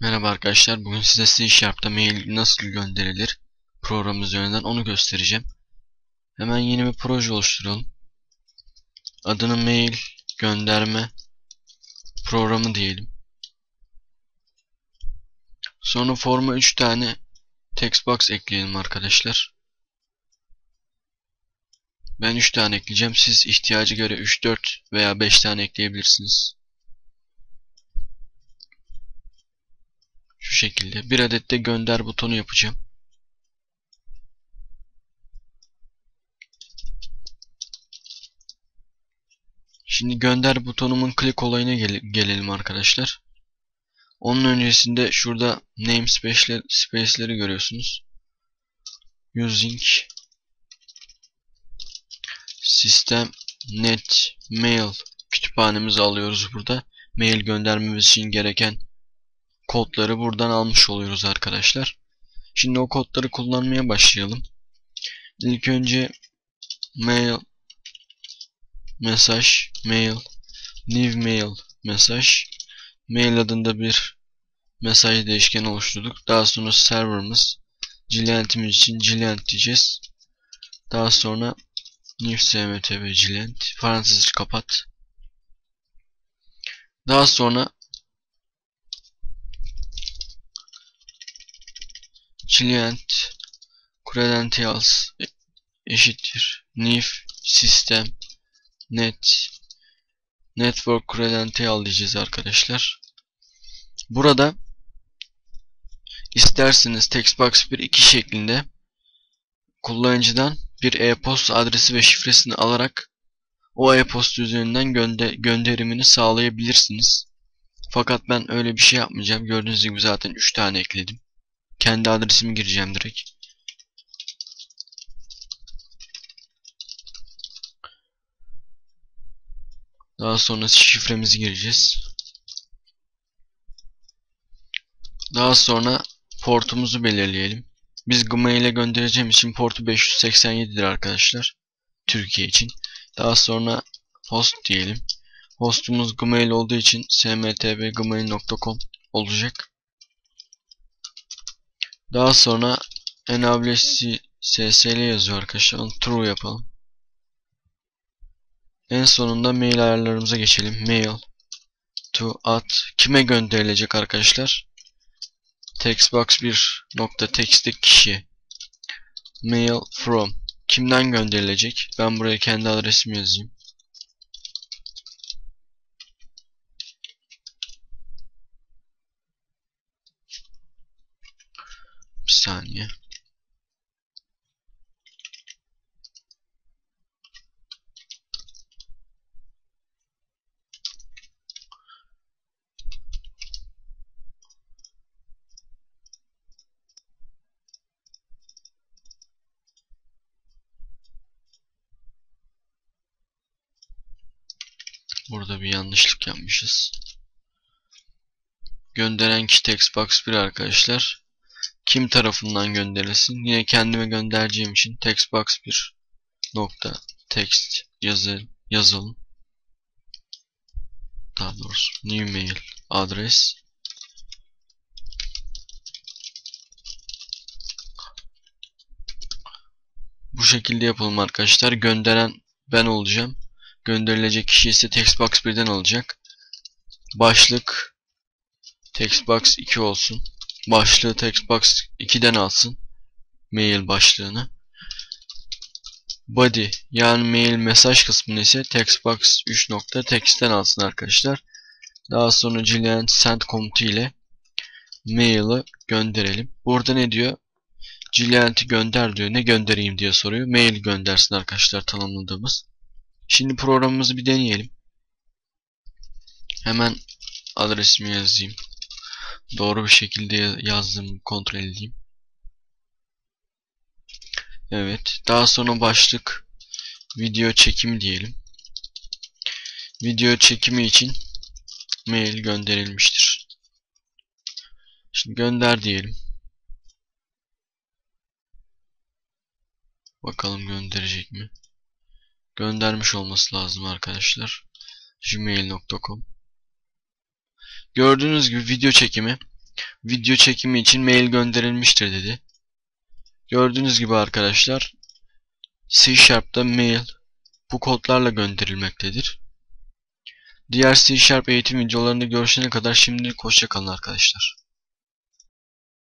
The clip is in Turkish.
Merhaba arkadaşlar. Bugün size C Sharp'ta mail nasıl gönderilir program üzerinden onu göstereceğim. Hemen yeni bir proje oluşturalım. Adını mail gönderme programı diyelim. Sonra forma 3 tane text box ekleyelim arkadaşlar. Ben 3 tane ekleyeceğim. Siz ihtiyacı göre 3, 4 veya 5 tane ekleyebilirsiniz. Şu şekilde. Bir adet de gönder butonu yapacağım. Şimdi gönder butonumun klik olayına gel gelelim arkadaşlar. Onun öncesinde şurada namespace'leri görüyorsunuz. Using System Net Mail kütüphanemizi alıyoruz burada. Mail göndermemiz için gereken kodları buradan almış oluyoruz arkadaşlar. Şimdi o kodları kullanmaya başlayalım. İlk önce mail mesaj mail new mail mesaj mail adında bir mesaj değişkeni oluşturduk. Daha sonra serverımız Gilient'imiz için Gilient diyeceğiz. Daha sonra new smtb Gilient parantez kapat. Daha sonra client credentials eşittir new system net network credential diyeceğiz arkadaşlar. Burada isterseniz textbox 1 2 şeklinde kullanıcıdan bir e-posta adresi ve şifresini alarak o e-posta üzerinden gönder gönderimini sağlayabilirsiniz. Fakat ben öyle bir şey yapmayacağım. Gördüğünüz gibi zaten 3 tane ekledim. Kendi adresimi gireceğim direkt. Daha sonra şifremizi gireceğiz. Daha sonra portumuzu belirleyelim. Biz Gmail'e göndereceğim için portu 587'dir arkadaşlar. Türkiye için. Daha sonra host diyelim. Hostumuz Gmail olduğu için smtbgmail.com olacak. Daha sonra enable ssl yazıyor arkadaşlar. Onu true yapalım. En sonunda mail ayarlarımıza geçelim. Mail to at kime gönderilecek arkadaşlar? Textbox 1 nokta text'teki kişi. Mail from kimden gönderilecek? Ben buraya kendi adresimi yazayım. Saniye. Burada bir yanlışlık yapmışız. Gönderen kişi textbox 1 arkadaşlar kim tarafından gönderilsin? Yine kendime göndereceğim için textbox 1 nokta text yazı, yazalım. Daha doğrusu new mail adres Bu şekilde yapalım arkadaşlar. Gönderen ben olacağım. Gönderilecek kişi ise textbox 1'den alacak. Başlık textbox 2 olsun başlığı textbox 2'den alsın. Mail başlığını. Body yani mail mesaj kısmını ise textbox 3.text'ten alsın arkadaşlar. Daha sonra Gillian send komutu ile mail'i gönderelim. Burada ne diyor? Gillian'i gönder diyor. Ne göndereyim diye soruyor. Mail göndersin arkadaşlar tanımladığımız. Şimdi programımızı bir deneyelim. Hemen adresimi yazayım doğru bir şekilde yazdım kontrol edeyim. Evet. Daha sonra başlık video çekimi diyelim. Video çekimi için mail gönderilmiştir. Şimdi gönder diyelim. Bakalım gönderecek mi? Göndermiş olması lazım arkadaşlar. gmail.com Gördüğünüz gibi video çekimi video çekimi için mail gönderilmiştir dedi. Gördüğünüz gibi arkadaşlar C Sharp'ta mail bu kodlarla gönderilmektedir. Diğer C Sharp eğitim videolarında görüşene kadar şimdilik hoşçakalın arkadaşlar.